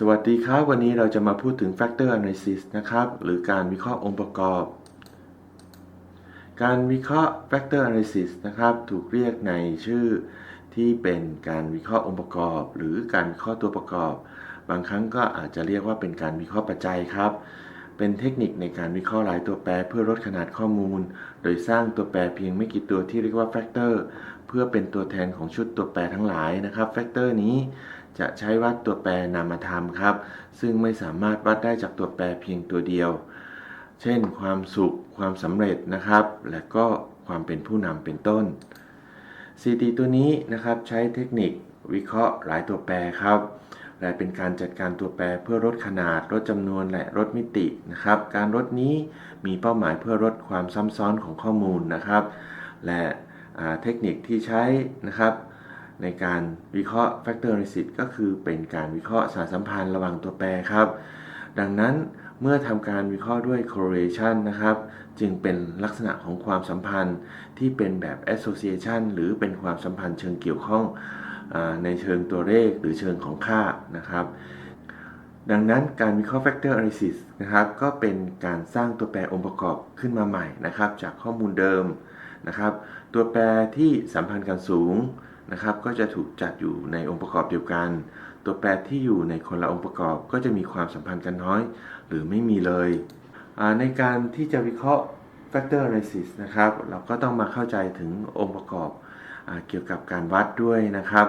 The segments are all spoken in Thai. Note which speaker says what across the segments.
Speaker 1: สวัสดีครับ วันนี้เราจะมาพูดถึง Factor Analysis นะครับ หรือการวิเคราะห์องค์ประกอบ การวิเคราะห์ Factor Analysis นะครับ ถูกเรียกในชื่อที่เป็นการวิเคราะห์องค์ประกอบ หรือการวิเคราะห์ตัวประกอบ บางครั้งก็อาจจะเรียกว่าเป็นการวิเคราะห์ปัจจัยครับ เป็นเทคนิคในการวิเคราะห์หลายตัวแปรเพื่อลดขนาดข้อมูล โดยสร้างตัวแปรเพียงไม่กี่ตัวที่เรียกว่า Factor เพื่อเป็นตัวแทนของชุดตัวแปรทั้งหลายนะครับ Factor นี้ จะใช้วัดตัวแปรนามธรรมครับ ซึ่งไม่สามารถวัดได้จากตัวแปรเพียงตัวเดียว เช่น ความสุข ความสำเร็จนะครับ และก็ความเป็นผู้นำเป็นต้น CT ตัวนี้นะครับใช้เทคนิควิเคราะห์หลายตัวแปรครับและเป็นการจัดการตัวแปรเพื่อลดขนาดลดจำนวนและลดมิตินะครับ การลดนี้มีเป้าหมายเพื่อลดความซ้ำซ้อนของข้อมูลนะครับ และเทคนิคที่ใช้นะครับ ในการวิเคราะห์ factor analysis ก็คือเป็นการวิเคราะห์สารสัมพันธ์ระหว่างตัวแปรครับ ดังนั้นเมื่อทำการวิเคราะห์ด้วย correlation นะครับ จึงเป็นลักษณะของความสัมพันธ์ที่เป็นแบบ association หรือเป็นความสัมพันธ์เชิงเกี่ยวข้องในเชิงตัวเลขหรือเชิงของค่านะครับ ดังนั้นการวิเคราะห์ factor analysis นะครับ ก็เป็นการสร้างตัวแปรองค์ประกอบขึ้นมาใหม่นะครับ จากข้อมูลเดิมนะครับ ตัวแปรที่สัมพันธ์กันสูง นะครับ ก็จะถูกจัดอยู่ในองค์ประกอบเดียวกัน ตัวแปรที่อยู่ในคนละองค์ประกอบก็จะมีความสัมพันธ์กันน้อย หรือไม่มีเลยในการที่จะวิเคราะห์ factor analysis นะครับ เราก็ต้องมาเข้าใจถึงองค์ประกอบเกี่ยวกับการวัดด้วยนะครับ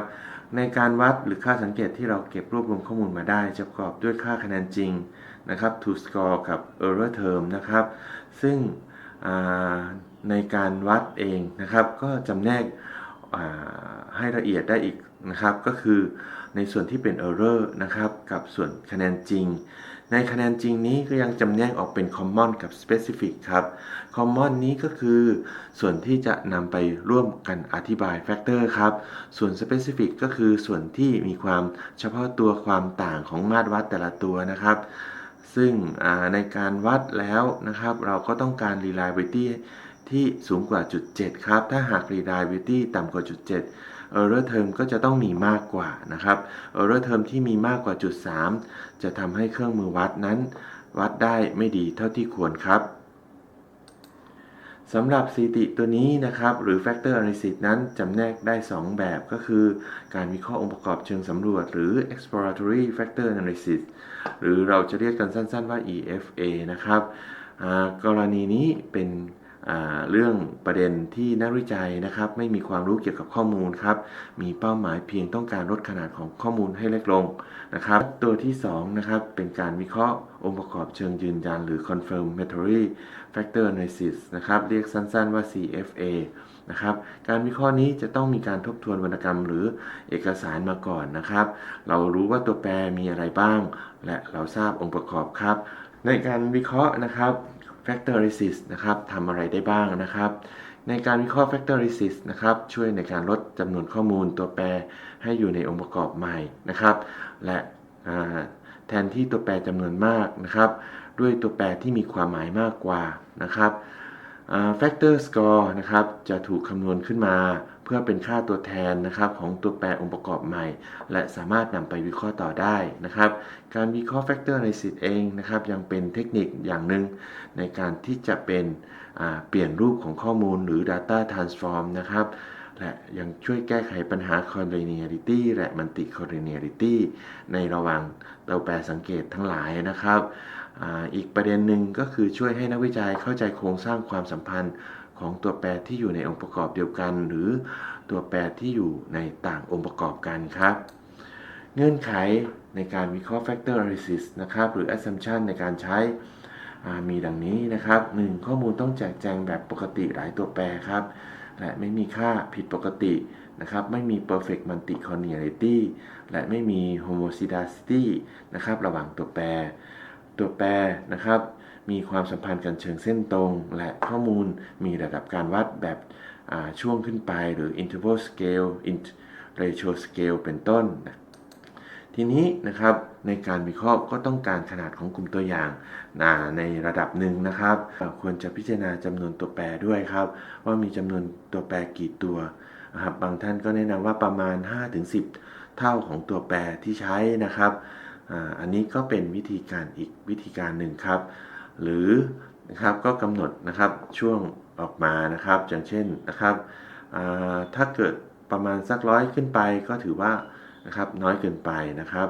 Speaker 1: ในการวัดหรือค่าสังเกตที่เราเก็บรวบรวมข้อมูลมาได้จะประกอบด้วยค่าคะแนนจริงนะครับ to score กับ error term นะครับ ซึ่งในการวัดเองนะครับ ก็จำแนก ให้ละเอียดได้อีกนะครับ ก็คือในส่วนที่เป็น error นะครับกับส่วนคะแนนจริง ในคะแนนจริงนี้ก็ยังจำแนกออกเป็น common กับ specific ครับ common นี้ก็คือส่วนที่จะนำไปร่วมกันอธิบาย factor ครับ ส่วน specific ก็คือส่วนที่มีความเฉพาะตัวความต่างของมาตรวัดแต่ละตัวนะครับซึ่งในการวัดแล้วนะครับ เราก็ต้องการ reliability ที่สูงกว่าจุด 7 ครับ ถ้าหาก reliability ต่ำกว่าจุด 7 error term ก็จะต้องมีมากกว่านะครับ error term ที่มีมากกว่าจุด 3 จะทำให้เครื่องมือวัดนั้น วัดได้ไม่ดีเท่าที่ควรครับสำหรับสถิติตัวนี้นะครับ หรือ factor analysis นั้นจำแนกได้ 2 แบบก็คือ การวิเคราะห์องค์ประกอบเชิงสำรวจ หรือ exploratory factor analysis หรือเราจะเรียกกันสั้นๆว่า EFA นะครับ กรณีนี้เป็น เรื่องประเด็นที่นักวิจัยนะครับไม่มีความรู้เกี่ยวกับข้อมูลครับ มีเป้าหมายเพียงต้องการลดขนาดของข้อมูลให้เล็กลงนะครับ ตัวที่2นะครับเป็นการวิเคราะห์องค์ประกอบเชิงยืนยันหรือ confirmatory factor analysis นะครับเรียกสั้นๆว่า CFA นะครับการวิเคราะห์นี้จะต้องมีการทบทวนวรรณกรรมหรือเอกสารมาก่อนนะครับ เรารู้ว่าตัวแปรมีอะไรบ้าง และเราทราบองค์ประกอบครับ ในการวิเคราะห์นะครับ factorisis นะครับทำอะไรได้บ้างนะครับ ในการวิเคราะห์ factorisis นะครับ ช่วยในการลดจำนวนข้อมูลตัวแปรให้อยู่ในองค์ประกอบใหม่นะครับ และแทนที่ตัวแปรจำนวนมากนะครับ ด้วยตัวแปรที่มีความหมายมากกว่านะครับ factor score นะครับ จะถูกคำนวณขึ้นมา พื่อเป็นค่าตัวแทนนะครับของตัวแปรองค์ประกอบใหม่ และสามารถนำไปวิเคราะห์ต่อได้นะครับการวิเคราะห์ factor analysis เองนะครับยังเป็นเทคนิคอย่างหนึ่งในการที่จะเป็นเปลี่ยนรูปของข้อมูลหรือ data transform นะครับและยังช่วยแก้ไขปัญหา collinearity และ multi collinearity ในระหว่างตัวแปรสังเกตทั้งหลายนะครับอีกประเด็นหนึ่งก็คือช่วยให้นักวิจัยเข้าใจโครงสร้างความสัมพันธ์ ของตัวแปรที่อยู่ในองค์ประกอบเดียวกัน หรือตัวแปรที่อยู่ในต่างองค์ประกอบกันครับ เงื่อนไขในการวิเคราะห์ factor analysis นะครับหรือ assumption ในการใช้มีดังนี้นะครับ 1. ข้อมูลต้องแจกแจงแบบปกติหลายตัวแปรครับ และไม่มีค่าผิดปกตินะครับ ไม่มี perfect multicollinearity และไม่มี homozygosity นะครับ ระหว่างตัวแปร ตัวแปรนะครับ มีความสัมพันธ์กันเชิงเส้นตรง และข้อมูลมีระดับการวัดแบบช่วงขึ้นไปหรือ interval scale ratio scale เป็นต้นทีนี้นะครับในการวิเคราะห์ก็ต้องการขนาดของกลุ่มตัวอย่างในระดับหนึ่งนะครับ ควรจะพิจารณาจำนวนตัวแปรด้วยครับ ว่ามีจำนวนตัวแปรกี่ตัวนะครับบางท่านก็แนะนำว่าประมาณ 5-10 เท่าของตัวแปรที่ใช้นะครับ อันนี้ก็เป็นวิธีการอีกวิธีการหนึ่งครับ หรือนะครับก็กำหนดนะครับช่วงออกมานะครับอย่างเช่นนะครับถ้าเกิดประมาณสักร้อยขึ้นไปก็ถือว่านะครับน้อยเกินไปนะครับ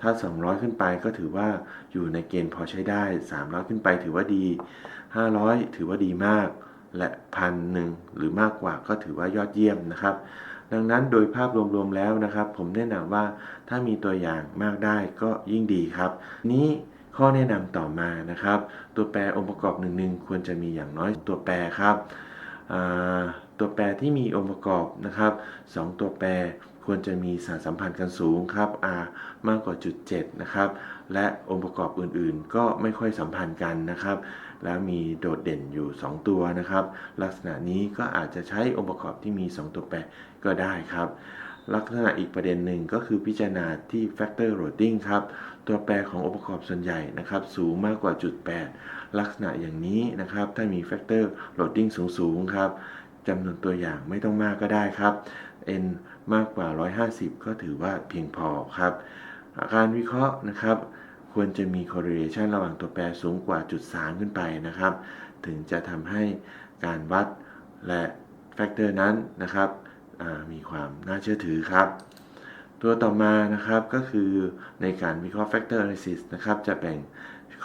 Speaker 1: ถ้า 200 ขึ้นไปก็ถือว่าอยู่ในเกณฑ์พอใช้ได้ 300 ขึ้นไปถือว่าดี 500 ถือว่าดีมาก และพันหนึ่งหรือมากกว่าก็ถือว่ายอดเยี่ยมนะครับ ดังนั้นโดยภาพรวมๆแล้วนะครับ ผมแนะนำว่าถ้ามีตัวอย่างมากได้ก็ยิ่งดีครับ นี้ ข้อแนะนำต่อมานะครับ ตัวแปรองค์ประกอบหนึ่งๆควรจะมีอย่างน้อยตัวแปรครับตัวแปรที่มีองค์ประกอบนะครับสองตัวแปรควรจะมีสารสัมพันธ์กันสูงครับ r มากกว่าจุด7นะครับ และองค์ประกอบอื่นๆ ก็ไม่ค่อยสัมพันธ์กันนะครับ แล้วมีโดดเด่นอยู่ 2 ตัวนะครับ ลักษณะนี้ก็อาจจะใช้องค์ประกอบที่มี 2 ตัวแปรก็ได้ครับ ลักษณะอีกประเด็นหนึ่งก็คือพิจารณาที่ factor loading ครับ ตัวแปรขององค์ประกอบส่วนใหญ่นะครับ สูงมากกว่าจุด 8 ลักษณะอย่างนี้นะครับ ถ้ามี factor loading สูงๆครับจำนวนตัวอย่างไม่ต้องมากก็ได้ครับ n มากกว่า 150 ก็ถือว่าเพียงพอครับ การวิเคราะห์นะครับ ควรจะมี correlation ระหว่างตัวแปรสูงกว่าจุด 3 ขึ้นไปนะครับ ถึงจะทำให้การวัดและแฟกเตอร์นั้นนะครับมีความน่าเชื่อถือครับ ตัวต่อมานะครับก็คือในการวิเคราะห์ factor analysis นะครับจะแบ่ง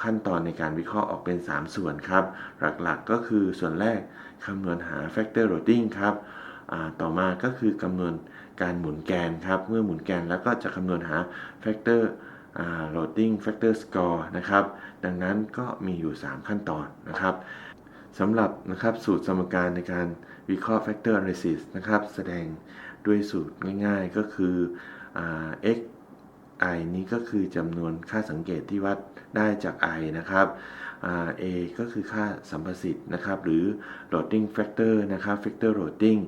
Speaker 1: ขั้นตอนในการวิเคราะห์ออกเป็น 3 ส่วนครับ หลักๆก็คือส่วนแรกคำนวณหา factor loading ครับต่อมาก็คือกำนวณการหมุนแกนครับ เมื่อหมุนแกนแล้วก็จะคำนวณหา factor loading factor score นะครับ ดังนั้นก็มีอยู่ 3 ขั้นตอนนะครับสำหรับนะครับสูตรสมการในการวิเคราะห์ factor analysis นะครับ แสดงด้วยสูตรง่ายๆก็คือ x i นี้ก็คือจำนวนค่าสังเกตที่วัดได้จาก i นะครับ a ก็คือค่าสัมประสิทธิ์นะครับ หรือ loading factor นะครับ factor loading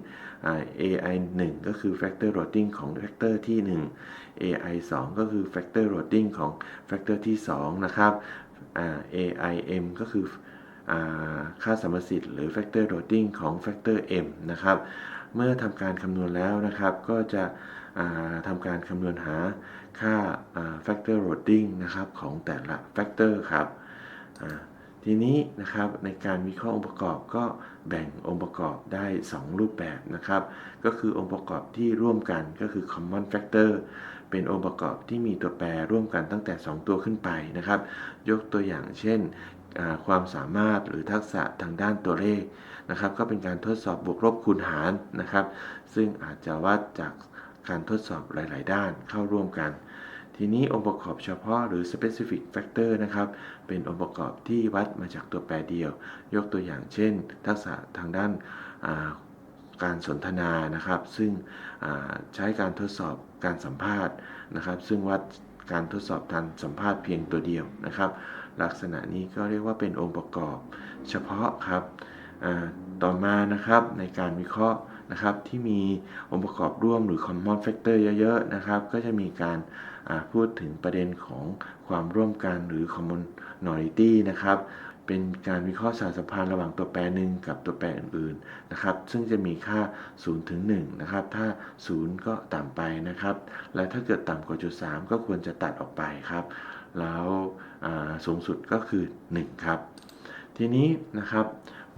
Speaker 1: ai 1 ก็คือ factor loading ของ factor ที่ 1 ai 2 ก็คือ factor loading ของ factor ที่ 2 นะครับ aim ก็คืออค่าสัมประสิทธิ์หรือ factor loading ของ factor m นะครับ เมื่อทำการคำนวณแล้วนะครับก็จะ ทำการคำนวณหาค่า factor loading นะครับของแต่ละ factor ครับทีนี้นะครับในการวิเคราะห์องค์ประกอบก็แบ่งองค์ประกอบได้ 2 รูปแบบนะครับ ก็คือองค์ประกอบที่ร่วมกันก็คือ common factor เป็นองค์ประกอบที่มีตัวแปรร่วมกันตั้งแต่ 2 ตัวขึ้นไปนะครับ ยกตัวอย่างเช่น ความสามารถหรือทักษะทางด้านตัวเลขนะครับ ก็เป็นการทดสอบ บวกลบคูณหารนะครับ ซึ่งอาจจะวัดจาก การทดสอบหลาย ๆ ด้านเข้าร่วมกัน ทีนี้องค์ประกอบเฉพาะหรือ specific factor นะครับ เป็นองค์ประกอบที่วัดมาจากตัวแปรเดียว ยกตัวอย่างเช่น ทักษะทางด้านาการสนทนานะครับ ซึ่งใช้การทดสอบการสัมภาษณ์นะครับ ซึ่งวัดการทดสอบการสัมภาษณ์เพียงตัวเดียวนะครับ ลักษณะนี้ก็เรียกว่าเป็นองค์ประกอบเฉพาะครับ ต่อมานะครับในการวิเคราะห์นะครับที่มีองค์ประกอบร่วมหรือ common factor เยอะๆนะครับ ก็จะมีการพูดถึงประเด็นของความร่วมกันหรือ commonality นะครับ เป็นการวิเคราะห์สารสัมพันธ์ระหว่างตัวแปรหนึ่งกับตัวแปรอื่นๆนะครับ ซึ่งจะมีค่า 0 ถึง 1 นะครับ ถ้า 0 ก็ต่ำไปนะครับ และถ้าเกิดต่ำกว่าจุด 3 ก็ควรจะตัดออกไปครับ แล้วสูงสุดก็คือ 1 ครับ ทีนี้นะครับ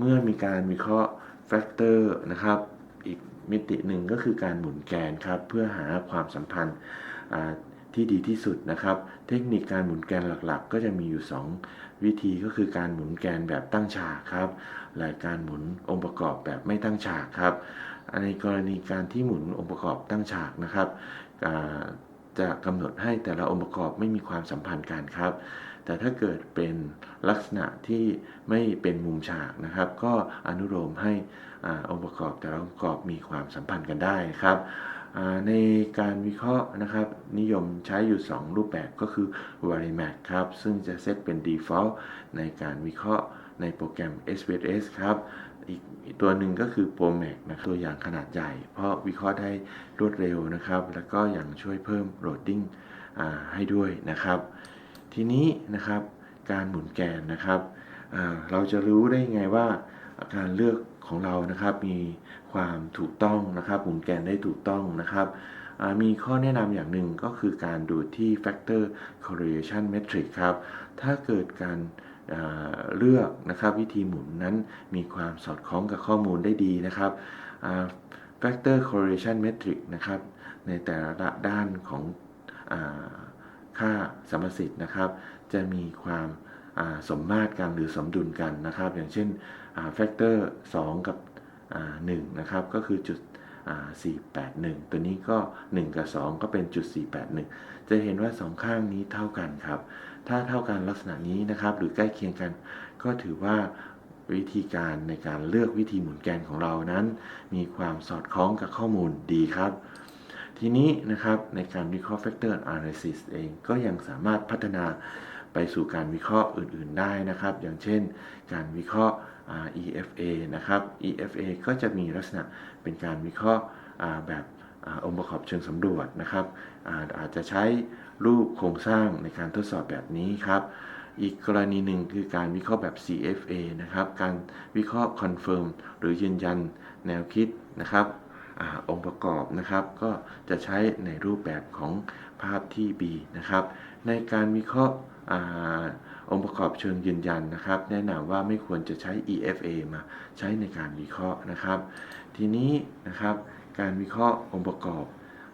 Speaker 1: เมื่อมีการวิเคราะห์แฟกเตอร์นะครับ อีกมิติหนึ่งก็คือการหมุนแกนครับ เพื่อหาความสัมพันธ์ที่ดีที่สุดนะครับ เทคนิคการหมุนแกนหลักๆ ก็จะมีอยู่ 2 วิธีก็คือการหมุนแกนแบบตั้งฉากครับและการหมุนองค์ประกอบแบบไม่ตั้งฉากครับในกรณีการที่หมุนองค์ประกอบตั้งฉากนะครับ จะกำหนดให้แต่ละองค์ประกอบไม่มีความสัมพันธ์กันครับ แต่ถ้าเกิดเป็นลักษณะที่ไม่เป็นมุมฉากนะครับ ก็อนุโลมให้อาองค์ประกอบแต่ละองค์ประกอบมีความสัมพันธ์กันได้ครับในการวิเคราะห์นะครับ นิยมใช้อยู่ 2 รูปแบบก็คือ Varimax ครับ ซึ่งจะเซตเป็น default ในการวิเคราะห์ในโปรแกรม SPSS ครับ อีกตัวหนึ่งก็คือ ProMax นะตัวอย่างขนาดใหญ่ เพราะวิเคราะห์ได้รวดเร็วนะครับ แล้วก็ยังช่วยเพิ่มโหลดดิ้งให้ด้วยนะครับ ทีนี้นะครับการหมุนแกนนะครับเราจะรู้ได้ไงว่าการเลือกของเรานะครับมีความถูกต้องนะครับหมุนแกนได้ถูกต้องนะครับมีข้อแนะนำอย่างหนึ่งก็คือการดูที่ factor correlation metric ครับ ถ้าเกิดการ เลือกนะครับวิธีหมุนนั้นมีความสอดคล้องกับข้อมูลได้ดีนะครับ factor correlation metric นะครับ ในแต่ละด้านของอค่าสมสิทธิ์นะครับ จะมีความสมมาตรกันหรือสมดุลกันนะครับ อย่างเช่นแฟกเตอร์2กับอ่า1นะครับ ก็คือจุดอ่า481 ตัวนี้ก็ 1 กับ 2 ก็เป็นจุด481 จะเห็นว่า2ข้างนี้เท่ากันครับ ถ้าเท่ากันลักษณะนี้นะครับ หรือใกล้เคียงกัน ก็ถือว่าวิธีการในการเลือกวิธีหมุนแกนของเรานั้น มีความสอดคล้องกับข้อมูลดีครับ ทีนี้นะครับในการวิเคราะห์ Factor Analysis เองก็ยังสามารถพัฒนาไปสู่การวิเคราะห์อื่นๆได้นะครับ อย่างเช่น การวิเคราะห์ EFA นะครับ EFA ก็จะมีลักษณะเป็นการวิเคราะห์แบบ องค์ประกอบเชิงสำรวจนะครับอาอาจจะใช้รูปโครงสร้างในการทดสอบแบบนี้ครับ อีกกรณีหนึ่งคือการวิเคราะห์แบบ CFA นะครับ การวิเคราะห์ confirm หรือยืนยันแนวคิดนะครับอองค์ประกอบนะครับก็จะใช้ในรูปแบบของภาพที่ B นะครับในการวิเคราะห์องค์ประกอบเชิงยืนยันนะครับ แนะนำว่าไม่ควรจะใช้ EFA มาใช้ในการวิเคราะห์นะครับ ทีนี้นะครับ การวิเคราะห์องค์ประกอบ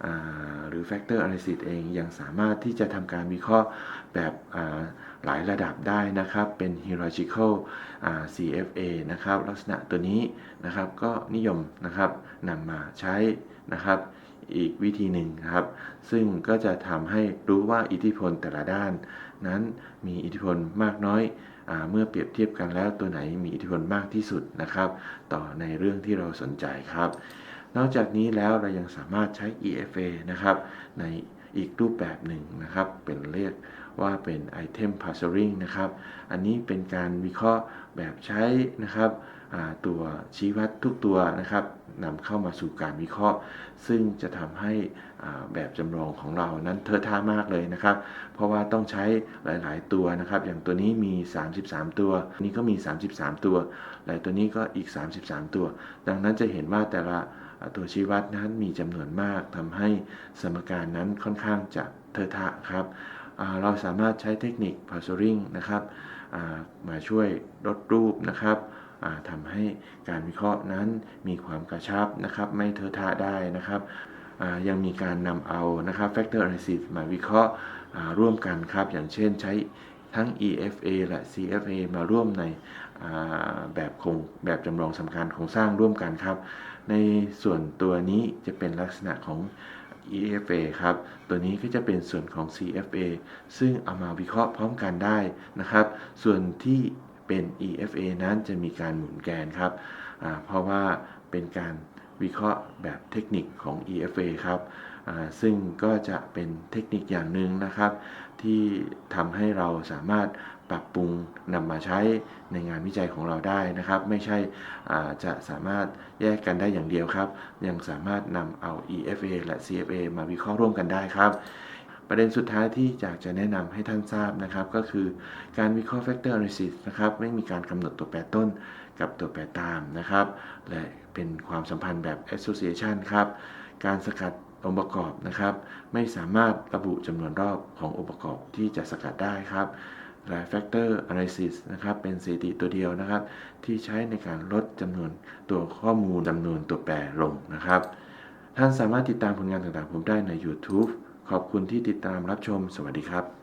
Speaker 1: อหรือ Factor Analysis เองยังสามารถที่จะทำการวิเคราะห์แบบหลายระดับได้นะครับ เป็น hierarchical CFA นะครับ ลักษณะตัวนี้นะครับก็นิยมนะครับนำมาใช้นะครับอีกวิธีหนึ่งครับ ซึ่งก็จะทำให้รู้ว่าอิทธิพลแต่ละด้าน นั้นมีอิทธิพลมากน้อยอเมื่อเปรียบเทียบกันแล้วตัวไหนมีอิทธิพลมากที่สุดนะครับ ต่อในเรื่องที่เราสนใจครับ นอกจากนี้แล้วเรายังสามารถใช้ EFA นะครับในอีกรูปแบบหนึ่งนะครับเป็นเรียกว่าเป็น Item Parsing นะครับ อันนี้เป็นการวิเคราะห์แบบใช้นะครับตัวชี้วัดทุกตัวนะครับนำเข้ามาสู่การวิเคราะห์ ซึ่งจะทำให้แบบจำลองของเรานั้นเทอะท่ามากเลยนะครับ เพราะว่าต้องใช้หลาย ๆ ตัวนะครับ อย่างตัวนี้มี 33 ตัว นี้ก็มี 33 ตัวและตัวนี้ก็อีก 33 ตัว ดังนั้นจะเห็นว่าแต่ละ ตัวชี้วัดนั้นมีจำนวนมากทำให้สมการนั้นค่อนข้างจะเทอะทะครับเราสามารถใช้เทคนิค parsing นะครับมาช่วยลดรูปนะครับทำให้การวิเคราะห์นั้นมีความกระชับนะครับไม่เทอะทะได้นะครับยังมีการนำเอานะครับ factor analysis มาวิเคราะห์ร่วมกันครับ อย่างเช่นใช้ทั้ง EFA และ CFA มาร่วมในแบบคงแบบจำลองสำคัญโครงสร้างร่วมกันครับ ในส่วนตัวนี้จะเป็นลักษณะของ EFA ครับ ตัวนี้ก็จะเป็นส่วนของ CFA ซึ่งเอามาวิเคราะห์พร้อมกันได้นะครับ ส่วนที่เป็น EFA นั้นจะมีการหมุนแกนครับ เพราะว่าเป็นการวิเคราะห์แบบเทคนิคของ EFA ครับซึ่งก็จะเป็นเทคนิคอย่างหนึ่งนะครับ ที่ทำให้เราสามารถ ปรับปรุงนำมาใช้ในงานวิจัยของเราได้นะครับ ไม่ใช่จะสามารถแยกกันได้อย่างเดียวครับ ยังสามารถนำเอา EFA และ CFA มาวิเคราะห์ร่วมกันได้ครับ ประเด็นสุดท้ายที่อยากจะแนะนำให้ท่านทราบนะครับ ก็คือการวิเคราะห์ Factor Analysis นะครับไม่มีการกำหนดตัวแปรต้นกับตัวแปรตามนะครับ และเป็นความสัมพันธ์แบบ Association ครับการสกัดองค์ประกอบนะครับ ไม่สามารถระบุจำนวนรอบขององค์ประกอบที่จะสกัดได้ครับ หละ Factor Analysis นะครับ เป็นสถิติตัวเดียวนะครับ ที่ใช้ในการลดจำนวนตัวข้อมูลจำนวนตัวแปรลงนะครับ ท่านสามารถติดตามผลงานต่างๆ ผมได้ใน YouTube ขอบคุณที่ติดตามรับชม สวัสดีครับ